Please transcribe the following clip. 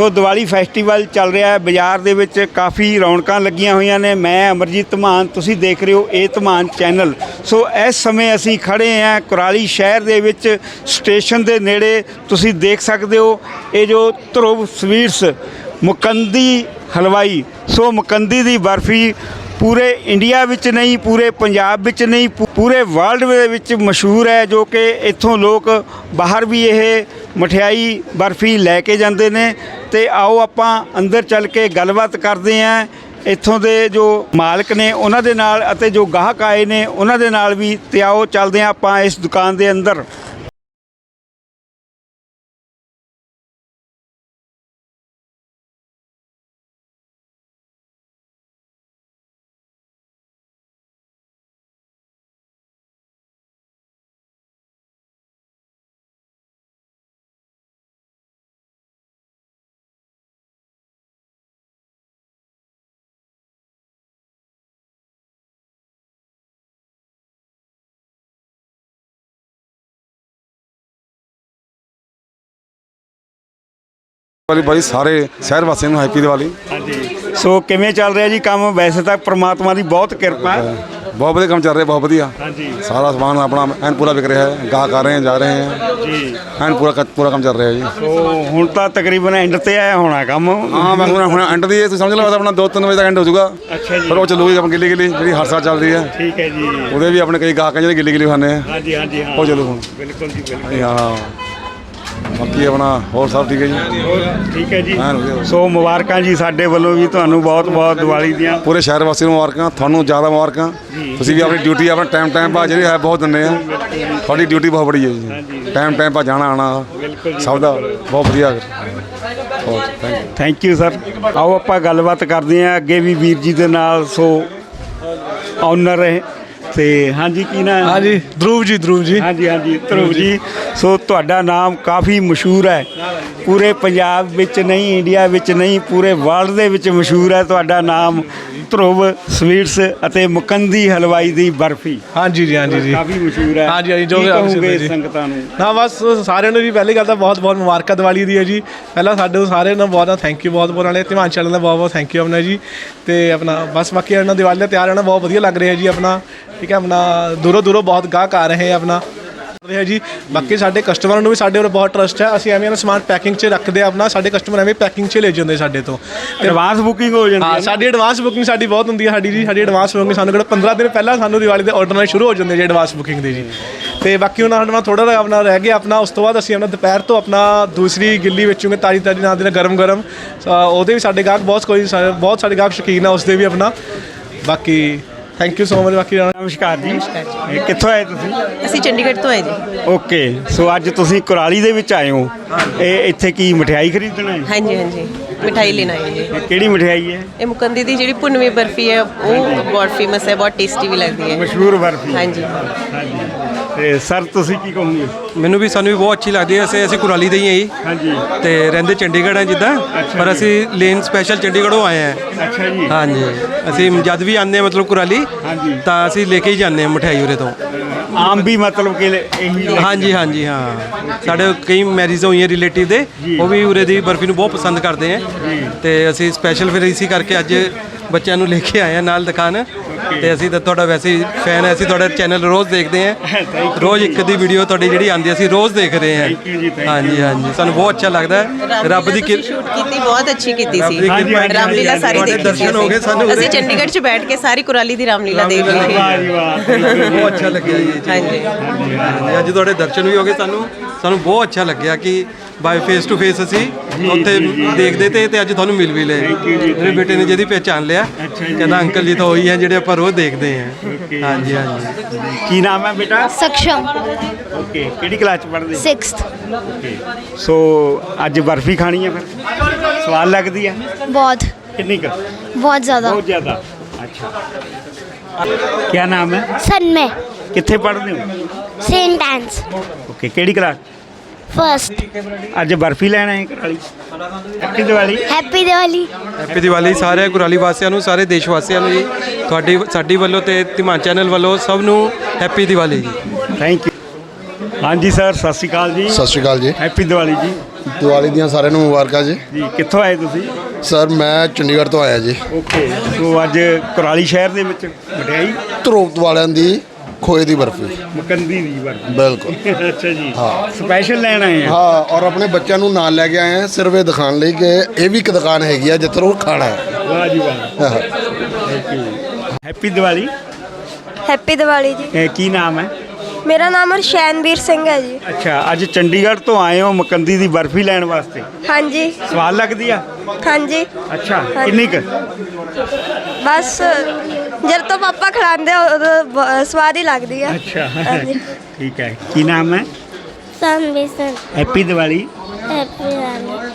ਸੋ Diwali festival ਚੱਲ ਰਿਹਾ ਹੈ। ਬਾਜ਼ਾਰ ਦੇ ਵਿੱਚ ਕਾਫੀ ਰੌਣਕਾਂ ਲੱਗੀਆਂ ਹੋਈਆਂ ਨੇ। ਮੈਂ ਅਮਰਜੀਤ ਧਮਾਨ, ਤੁਸੀਂ ਦੇਖ ਰਹੇ ਹੋ ਇਹ ਧਮਾਨ ਚੈਨਲ। ਸੋ ਇਸ ਸਮੇਂ ਅਸੀਂ ਖੜੇ ਹਾਂ ਕੁਰਾਲੀ ਸ਼ਹਿਰ ਦੇ ਵਿੱਚ, ਸਟੇਸ਼ਨ ਦੇ ਨੇੜੇ। ਤੁਸੀਂ ਦੇਖ ਸਕਦੇ ਹੋ ਇਹ ਜੋ ਧਰੁਵ ਸਵੀਟਸ, ਮੁਕੰਦੀ ਹਲਵਾਈ। ਸੋ ਮੁਕੰਦੀ ਦੀ ਬਰਫੀ ਪੂਰੇ ਇੰਡੀਆ ਵਿੱਚ ਨਹੀਂ, ਪੂਰੇ ਪੰਜਾਬ ਵਿੱਚ ਨਹੀਂ, ਪੂ- ਪੂਰੇ ਵਰਲਡ ਦੇ ਵਿੱਚ ਮਸ਼ਹੂਰ ਹੈ ਜੋ ਕਿ ਇੱਥੋਂ ਲੋਕ ਬਾਹਰ ਵੀ ਇਹ ਮਠਿਆਈ ਬਰਫੀ ਲੈ ਕੇ ਜਾਂਦੇ ਨੇ। ਤੇ ਆਓ ਆਪਾਂ ਅੰਦਰ ਚੱਲ ਕੇ ਗੱਲਬਾਤ ਕਰਦੇ ਹਾਂ। ਇੱਥੋਂ ਦੇ ਜੋ ਮਾਲਕ ਨੇ ਉਹਨਾਂ ਦੇ ਨਾਲ ਅਤੇ ਜੋ ਗਾਹਕ ਆਏ ਨੇ, ਉਹਨਾਂ ਦੇ ਨਾਲ ਵੀ ਤੇ ਆਓ ਚੱਲਦੇ ਹਾਂ ਆਪਾਂ ਇਸ ਦੁਕਾਨ ਦੇ ਅੰਦਰ। ਵਾਲੀ ਬਾਈ ਸਾਰੇ ਸ਼ਹਿਰ ਵਾਸੀਆਂ ਨੂੰ ਹੈਪੀ ਦੀਵਾਲੀ। ਹਾਂਜੀ। ਸੋ ਕਿਵੇਂ ਚੱਲ ਰਿਹਾ ਜੀ ਕੰਮ? ਵੈਸੇ ਤਾਂ ਪ੍ਰਮਾਤਮਾ ਦੀ ਬਹੁਤ ਕਿਰਪਾ। ਹੈ ਬਹੁਤ ਵਧੀਆ ਕੰਮ ਚੱਲ ਰਿਹਾ ਬਹੁਤ ਵਧੀਆ। ਹਾਂਜੀ। ਸਾਰਾ ਸਮਾਨ ਆਪਣਾ ਐਨ ਪੂਰਾ ਵਿਕ ਰਿਹਾ ਹੈ ਗਾਹਕ ਆ ਰਹੇ ਹੈ ਜਾ ਰਹੇ ਹੈ। ਜੀ। ਐਨ ਪੂਰਾ ਪੂਰਾ ਕੰਮ ਚੱਲ ਰਿਹਾ ਜੀ। ਸੋ ਹੁਣ ਤਾਂ ਤਕਰੀਬਨ ਐਂਡ ਤੇ ਆਇਆ ਹੋਣਾ ਕੰਮ। ਹਾਂ ਮੈਂ ਹੁਣ ਹੁਣ ਐਂਡ ਦੀ ਇਹ ਤੁਸੀਂ ਸਮਝ ਲਓ ਆਪਣਾ 2-3 ਵਜੇ ਤੱਕ ਐਂਡ ਹੋ ਜਾਊਗਾ। ਅੱਛਾ ਜੀ। ਪਰ ਉਹ ਚੱਲੂਗੀ ਕੰਮ ਗਿੱਲੀ ਗਿੱਲੀ ਜਿਹੜੀ ਹਰ ਸਾਲ ਚੱਲਦੀ ਹੈ। ਠੀਕ ਹੈ ਜੀ। ਉਹਦੇ ਵੀ ਆਪਣੇ ਕਈ ਗਾਹਕ ਹੈ ਜਿਹੜੇ ਗਿੱਲੀ ਗਿੱਲੀ ਖਾਂਦੇ ਆ। ਹਾਂਜੀ ਹਾਂਜੀ ਹਾਂ। ਉਹ ਚਲੋ ਹੁਣ। ਬਿਲਕੁਲ ਜੀ ਬਿਲਕੁਲ। ਹਾਂ। ਬਾਕੀ ਆਪਣਾ ਹੋਰ ਸਭ ਠੀਕ ਹੈ ਜੀ? ਠੀਕ ਹੈ ਜੀ। ਐਨ ਵਧੀਆ। ਸੋ ਮੁਬਾਰਕਾਂ ਜੀ ਸਾਡੇ ਵੱਲੋਂ ਵੀ ਤੁਹਾਨੂੰ ਬਹੁਤ ਬਹੁਤ ਦੀਵਾਲੀ ਦੀਆਂ। ਪੂਰੇ ਸ਼ਹਿਰ ਵਾਸੀਆਂ ਨੂੰ ਮੁਬਾਰਕਾਂ ਤੁਹਾਨੂੰ ਜ਼ਿਆਦਾ ਮੁਬਾਰਕਾਂ। ਤੁਸੀਂ ਵੀ ਆਪਣੀ ਡਿਊਟੀ ਆਪਣਾ ਟਾਈਮ ਟਾਈਮ ਪਾ ਜਿਹੜੀ ਹੈ ਬਹੁਤ ਦਿੰਦੇ ਆ। ਤੁਹਾਡੀ ਡਿਊਟੀ ਬਹੁਤ ਬੜੀ ਹੈ ਜੀ। ਟਾਈਮ ਟਾਈਮ ਪਾ ਜਾਣਾ ਆਣਾ ਸਭ ਦਾ ਬਹੁਤ ਵਧੀਆ। ਹੋਰ thank you thank you sir ਆਓ ਆਪਾਂ ਗੱਲਬਾਤ ਕਰਦੇ ਹਾਂ ਅੱਗੇ ਵੀ ਵੀਰ ਜੀ ਦੇ ਨਾਲ। ਸੋ ਆਨਰ ਹੈ। ਤੇ ਹਾਂਜੀ ਕੀ ਨਾਮ ਹੈ? ਹਾਂਜੀ ਧਰੂਵ ਜੀ ਧਰੂਵ ਜੀ। ਹਾਂਜੀ ਹਾਂਜੀ ਧਰੁਵ ਜੀ। ਸੋ ਤੁਹਾਡਾ ਨਾਮ ਕਾਫੀ ਮਸ਼ਹੂਰ ਹੈ। ਪੂਰੇ ਪੰਜਾਬ ਵਿੱਚ ਨਹੀਂ ਇੰਡੀਆ ਵਿੱਚ ਨਹੀਂ ਪੂਰੇ ਵਰਲਡ ਦੇ ਵਿੱਚ ਮਸ਼ਹੂਰ ਹੈ ਤੁਹਾਡਾ ਨਾਮ ਧਰੁਵ ਸਵੀਟਸ ਅਤੇ ਮੁਕੰਦੀ ਹਲਵਾਈ ਦੀ ਬਰਫੀ। ਹਾਂਜੀ ਜੀ ਹਾਂਜੀ ਜੀ। ਕਾਫੀ ਮਸ਼ਹੂਰ ਹੈ। ਹਾਂਜੀ, ਹਾਂਜੀ, ਜੋ ਕਹੋਗੇ। ਸੰਗਤਾਂ ਨੂੰ? ਨਾ ਬਸ ਸਾਰਿਆਂ ਨੂੰ ਜੀ ਪਹਿਲੀ ਗੱਲ ਤਾਂ ਬਹੁਤ ਬਹੁਤ ਮੁਬਾਰਕਾਂ ਦੀਵਾਲੀ ਦੀ ਹੈ ਜੀ। ਪਹਿਲਾਂ ਸਾਡੇ ਸਾਰਿਆਂ ਨੂੰ ਬਹੁਤ ਥੈਂਕ ਯੂ ਬਹੁਤ ਬਹੁਤ ਵਾਲੇ ਧਿਆਨ ਚੱਲਣ ਦਾ ਬਹੁਤ ਬਹੁਤ ਥੈਂਕ ਯੂ ਆਪਣਾ ਜੀ। ਤੇ ਆਪਣਾ ਬਸ ਬਾਕੀ ਆਪਣਾ ਦੀਵਾਲੀ ਦਾ ਤਿਆਰ ਰਹਿਣਾ ਬਹੁਤ ਵਧੀਆ ਲੱਗ ਰਿਹਾ ਜੀ ਆਪਣਾ। ਠੀਕ ਹੈ ਆਪਣਾ ਦੂਰੋਂ ਦੂਰੋਂ ਬਹੁਤ ਗਾਹਕ ਆ ਰਹੇ ਆ ਆਪਣਾ। ਰਿਹਾ ਜੀ ਬਾਕੀ ਸਾਡੇ ਕਸਟਮਰਾਂ ਨੂੰ ਵੀ ਸਾਡੇ ਉੱਪਰ ਬਹੁਤ ਟਰਸਟ ਹੈ। ਅਸੀਂ ਐਵੇਂ ਨਾ ਸਮਾਨ ਪੈਕਿੰਗ 'ਚ ਰੱਖਦੇ ਆ ਆਪਣਾ ਸਾਡੇ ਕਸਟਮਰ ਐਵੇਂ ਪੈਕਿੰਗ 'ਚ ਲੈ ਜਾਂਦੇ ਸਾਡੇ ਤੋਂ। ਐਡਵਾਂਸ ਬੁਕਿੰਗ ਹੋ ਜਾਂਦੀ ਹਾਂ ਹੈ ਸਾਡੀ ਐਡਵਾਂਸ ਬੁਕਿੰਗ ਸਾਡੀ ਬਹੁਤ ਹੁੰਦੀ ਹੈ ਸਾਡੀ ਜੀ। ਸਾਡੀ ਐਡਵਾਂਸ ਬੁਕਿੰਗ ਸਾਨੂੰ ਕਿਹੜਾ 15 ਦਿਨ ਪਹਿਲਾਂ ਸਾਨੂੰ ਦੀਵਾਲੀ ਦੇ ਆਰਡਰ ਨਾਲ ਸ਼ੁਰੂ ਹੋ ਜਾਂਦੇ ਜੀ ਐਡਵਾਂਸ ਬੁਕਿੰਗ ਦੇ ਜੀ। ਤੇ ਬਾਕੀ ਉਹਨਾਂ ਸਾਡਾ ਥੋੜਾ ਜਿਹਾ ਆਪਣਾ ਰਹਿ ਗਿਆ ਆਪਣਾ ਉਸ ਤੋਂ ਬਾਅਦ ਅਸੀਂ ਆਪਣਾ ਦੁਪਹਿਰ ਤੋਂ ਆਪਣਾ ਦੂਸਰੀ ਗਿੱਲੀ ਵੇਚੂਗੇ ਤਾਜੀ ਤਾਜੀ ਨਾਲ ਦੇ ਨਾਲ ਗਰਮ ਗਰਮ ਉਹਦੇ ਵੀ ਸਾਡੇ ਗਾਹਕ ਬਹੁਤ ਕੋਈ ਬਹੁਤ ਸਾਡੇ ਗਾਹਕ ਸ਼ੌਕੀਨ ਆ ਉਸ ਦੇ ਵੀ ਆਪਣਾ। ਬਾਕੀ ਥੈਂਕ ਯੂ ਸੋ ਮਚ ਬਾਕੀ ਰਾਣਾ ਨਮਸਕਾਰ ਜੀ। ਇਹ ਕਿੱਥੋਂ ਆਏ ਤੁਸੀਂ? ਅਸੀਂ ਚੰਡੀਗੜ੍ਹ ਤੋਂ ਆਏ ਜੀ। ਓਕੇ ਸੋ ਅੱਜ ਤੁਸੀਂ ਕੁਰਾਲੀ ਦੇ ਵਿੱਚ ਆਏ ਹੋ। ਇਹ ਇੱਥੇ ਕੀ ਮਠਿਆਈ ਖਰੀਦਣਾ ਹੈ? ਹਾਂਜੀ ਹਾਂਜੀ। ਮਿਠਾਈ ਲੈਣ ਆਏ ਜੀ। ਇਹ ਕਿਹੜੀ ਮਠਿਆਈ ਹੈ? ਇਹ ਮੁਕੰਦੀ ਦੀ ਜਿਹੜੀ ਭੁੰਨਵੀਂ ਬਰਫੀ ਹੈ ਉਹ ਬਹੁਤ ਫੇਮਸ ਹੈ ਬਹੁਤ ਟੇਸਟੀ ਵੀ ਲੱਗਦੀ ਹੈ। ਮਸ਼ਹੂਰ ਬਰਫੀ। ਹਾਂਜੀ। ਹਾਂਜੀ। ਤੇ ਸਰ ਤੁਸੀਂ ਕੀ ਕਹੋਗੇ? ਮੈਨੂੰ ਵੀ ਸਾਨੂੰ ਵੀ ਬਹੁਤ ਅੱਛੀ ਲੱਗਦੀ ਹੈ। ਅਸੀਂ ਅਸੀਂ ਕੁਰਾਲੀ ਦੇ ਹੀ ਹਾਂ ਜੀ। ਹਾਂਜੀ। ਤੇ ਰਹਿੰਦੇ ਚੰਡੀਗੜ੍ਹ ਹੈ ਜਿੱਦਾਂ। ਪਰ ਅਸੀਂ ਲੇਨ ਸਪੈਸ਼ਲ ਚੰਡੀਗੜ੍ਹੋਂ ਆਏ ਹਾਂ। ਅੱਛਾ ਜੀ। ਹਾਂਜੀ। ਅਸੀਂ ਜਦ ਵੀ ਆਉਂਦੇ ਹਾਂ ਮਤਲਬ ਕੁਰਾਲੀ ਹਾਂਜੀ। ਤਾਂ ਅਸੀਂ ਲੈ ਕੇ ਹੀ ਜਾਂਦੇ ਹਾਂ ਮਠਿਆਈ ਉਰੇ ਤੋਂ। ਆਮ ਵੀ ਮਤਲਬ ਕਿ ਇਹੀ ਹਾਂਜੀ ਹਾਂਜੀ ਹਾਂ। ਸਾਡੇ ਕਈ ਮੈਰਿਜ ਹੋਈਆਂ ਰਿਲੇਟਿਵ ਦੇ ਉਹ ਵੀ ਉਰੇ ਦੀ ਬਰਫੀ ਨੂੰ ਬਹੁਤ ਪਸੰਦ ਕਰਦੇ ਆ ਤੇ ਅਸੀਂ ਸਪੈਸ਼ਲ ਫਿਰ ਇਸੇ ਕਰਕੇ ਅੱਜ ਬੱਚਿਆਂ ਨੂੰ ਲੈ ਕੇ ਆਏ ਆ ਨਾਲ ਦੁਕਾਨ। ਤੇ ਅਸੀਂ ਤਾਂ ਤੁਹਾਡਾ ਵੈਸੇ ਹੀ ਫੈਨ ਹੈ ਅਸੀਂ ਤੁਹਾਡਾ ਚੈਨਲ ਰੋਜ਼ ਦੇਖਦੇ ਆ ਰੋਜ਼ ਇੱਕ ਦੀ ਵੀਡੀਓ ਤੁਹਾਡੀ ਜਿਹੜੀ ਆਉਂਦੀ ਹੈ, ਅਸੀਂ ਰੋਜ਼ ਦੇਖ ਰਹੇ ਹਾਂ। ਹਾਂਜੀ ਹਾਂਜੀ। ਸਾਨੂੰ ਬਹੁਤ ਅੱਛਾ ਲੱਗਦਾ ਹੈ। ਰੱਬ ਦੀ ਕਿਰ- ਸ਼ੂਟ ਕੀਤੀ ਬਹੁਤ ਅੱਛੀ ਕੀਤੀ ਰੱਬ ਸੀ ਦੀ ਕਿਰਪਾ ਹੈ। ਰਾਮਲੀਲਾ ਸਾਰੀ ਤੁਹਾਡੇ ਦੇਖੀ ਸੀ ਦਰਸ਼ਨ ਹੋ ਗਏ ਸਾਨੂੰ ਅਸੀਂ ਚੰਡੀਗੜ੍ਹ 'ਚ ਬੈਠ ਕੇ ਸਾਰੀ ਕੁਰਾਲੀ ਦੀ ਰਾਮਲੀਲਾ ਦੇਖ ਲਈ। ਵਾਹ ਜੀ ਵਾਹ ਬਹੁਤ ਅੱਛਾ ਲੱਗਿਆ ਜੀ ਇਹ ਚੀਜ਼। ਹਾਂਜੀ। ਹਾਂਜੀ, ਅੱਜ ਤੁਹਾਡੇ ਦਰਸ਼ਨ ਵੀ ਹੋ ਗਏ ਸਾਨੂੰ। ਸਾਨੂੰ ਬਹੁਤ ਅੱਛਾ ਲੱਗਿਆ ਕਿ ਬਾਈ ਫੇਸ ਟੂ ਫੇਸ ਅਸੀਂ ਉੱਥੇ ਦੇਖਦੇ ਤੇ ਤੇ ਅੱਜ ਤੁਹਾਨੂੰ ਮਿਲ ਵੀ ਲਏ। ਮੇਰੇ ਬੇਟੇ ਨੇ ਜਿਹਦੀ ਪਹਿਚਾਨ ਲਿਆ। ਕਹਿੰਦਾ ਅੰਕਲ ਜੀ ਤਾਂ ਉਹੀ ਹੈ ਜਿਹੜੇ ਆਪਾਂ ਰੋਜ਼ ਦੇਖਦੇ ਹਾਂ ਹਾਂਜੀ ਹਾਂਜੀ ਕੀ ਨਾਮ ਹੈ ਬੇਟਾ ਸક્ષਮ ਓਕੇ ਕਿਹੜੀ ਕਲਾਸ ਚ ਪੜ੍ਹਦੇ 6th ਸੋ ਅੱਜ ਬਰਫੀ ਖਾਣੀ ਹੈ ਫਿਰ ਸਵਾਦ ਲੱਗਦੀ ਹੈ ਬਹੁਤ ਕਿੰਨੀ ਕੁ ਬਹੁਤ ਜ਼ਿਆਦਾ ਬਹੁਤ ਜ਼ਿਆਦਾ ਅੱਛਾ ਕੀ ਨਾਮ ਹੈ ਸਨਮੇ ਕਿੱਥੇ ਪੜ੍ਹਦੇ ਹੋ ਸੇਂਟ ਐਂਸ ਓਕੇ ਕਿਹੜੀ ਕਲਾਸ ਫਰਸਟ ਅੱਜ ਬਰਫੀ ਲੈਣਾ ਹੈ Kurali. Happy Diwali. Happy Diwali. Happy Diwali ਸਾਰੇ ਕੁਰਾਲੀ ਵਾਸੀਆਂ ਨੂੰ ਸਾਰੇ ਦੇਸ਼ ਵਾਸੀਆਂ ਨੂੰ ਜੀ। ਤੁਹਾਡੀ ਸਾਡੀ ਵੱਲੋਂ ਤੇ ਧੀਮਾਨ ਚੈਨਲ ਵੱਲੋਂ ਸਭ ਨੂੰ ਹੈਪੀ ਦੀਵਾਲੀ ਜੀ। ਥੈਂਕ ਯੂ ਹਾਂਜੀ ਸਰ ਸਤਿ ਸ਼੍ਰੀ ਅਕਾਲ ਜੀ। ਸਤਿ ਸ਼੍ਰੀ ਅਕਾਲ ਜੀ। ਹੈਪੀ ਦੀਵਾਲੀ ਜੀ। ਦੀਵਾਲੀ ਦੀਆਂ ਸਾਰਿਆਂ ਨੂੰ ਮੁਬਾਰਕਾਂ ਜੀ। ਜੀ ਕਿੱਥੋਂ ਆਏ ਤੁਸੀਂ? ਸਰ ਮੈਂ ਚੰਡੀਗੜ੍ਹ ਤੋਂ ਆਇਆ ਜੀ। ਓਕੇ ਸੋ ਅੱਜ ਕੁਰਾਲੀ ਸ਼ਹਿਰ ਦੇ ਵਿੱਚ ਮਠਿਆਈ ਧਰੋਪਤ ਵਾਲਿਆਂ ਦੀ ਖੋਏ ਦੀ ਬਰਫੀ। ਮਕੰਦੀ ਦੀ ਬਰਫੀ। ਬਿਲਕੁਲ। ਅੱਛਾ ਜੀ। ਸਪੈਸ਼ਲ ਲੈਣ ਆਏ ਆ? ਹਾਂ ਔਰ ਆਪਣੇ ਬੱਚਿਆਂ ਨੂੰ ਨਾਲ ਲੈ ਕੇ ਆਏ ਆ ਸਿਰਫ ਇਹ ਦਿਖਾਉਣ ਲਈ ਕਿ ਇਹ ਵੀ ਇੱਕ ਦੁਕਾਨ ਹੈਗੀ ਆ ਜਿੱਥੇ ਉਹ ਖਾਣਾ ਹੈ। ਵਾਹ ਜੀ ਵਾਹ। ਹਾਂ। ਹੈਪੀ ਦੀਵਾਲੀ ਹੈਪੀ ਦੀਵਾਲੀ ਜੀ। ਇਹ ਕੀ ਨਾਮ ਹੈ? ਮੇਰਾ ਨਾਮ ਹਰਸ਼ੈਨਵੀਰ ਸਿੰਘ ਹੈ ਜੀ। ਅੱਛਾ ਅੱਜ ਚੰਡੀਗੜ੍ਹ ਤੋਂ ਆਏ ਹੋ ਮਕੰਦੀ ਦੀ ਬਰਫੀ ਲੈਣ ਵਾਸਤੇ। ਹਾਂਜੀ। ਸਵਾਦ ਲੱਗਦੀ ਆ? ਹਾਂਜੀ। ਅੱਛਾ ਕਿੰਨੀ ਕੁ? ਬਸ ਜਦ ਤੋਂ ਪਾਪਾ ਖਿਲਾਉਂਦੇ ਆ, ਉਦੋਂ ਬ- ਸਵਾਦ ਹੀ ਲੱਗਦੀ ਆ। ਅੱਛਾ ਹਾਂਜੀ। ਠੀਕ ਹੈ। ਕੀ ਨਾਮ ਹੈ? ਸੰਬਿਸਨ ਹੈਪੀ ਦੀਵਾਲੀ। ਹੈਪੀ ਦੀਵਾਲੀ।